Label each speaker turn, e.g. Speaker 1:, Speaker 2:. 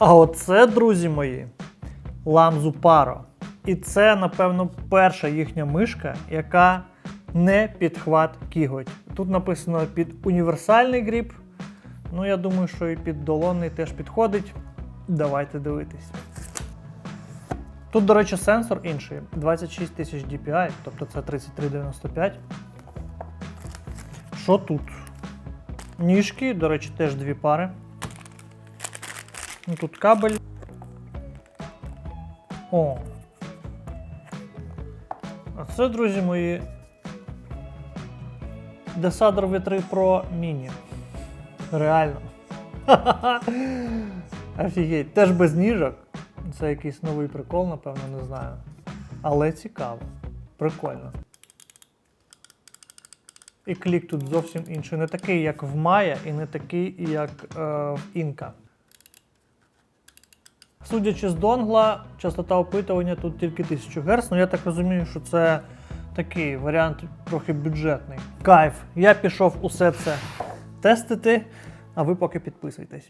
Speaker 1: А оце, друзі мої, Ламзу Паро. І це, напевно, перша їхня мишка, яка не підхват кіготь. Тут написано під універсальний гріб. Ну, я думаю, що і під долонний теж підходить. Давайте дивитись. Тут, до речі, сенсор інший 26 тисяч DPI, тобто це 3395. Що тут? Ніжки, до речі, теж дві пари. Ну, Тут кабель. О. А це, друзі мої. Desader V3 Pro Mini. Реально. Офігеть, теж без ніжок. Це якийсь новий прикол, напевно, не знаю. Але цікаво. Прикольно. І клік тут зовсім інший. Не такий, як в Maya, і не такий, як е, в Inca. Судячи з донгла, частота опитування тут тільки 1000 Гц, ну я так розумію, що це такий варіант трохи бюджетний. Кайф. Я пішов усе це тестити, а ви поки підписуйтесь.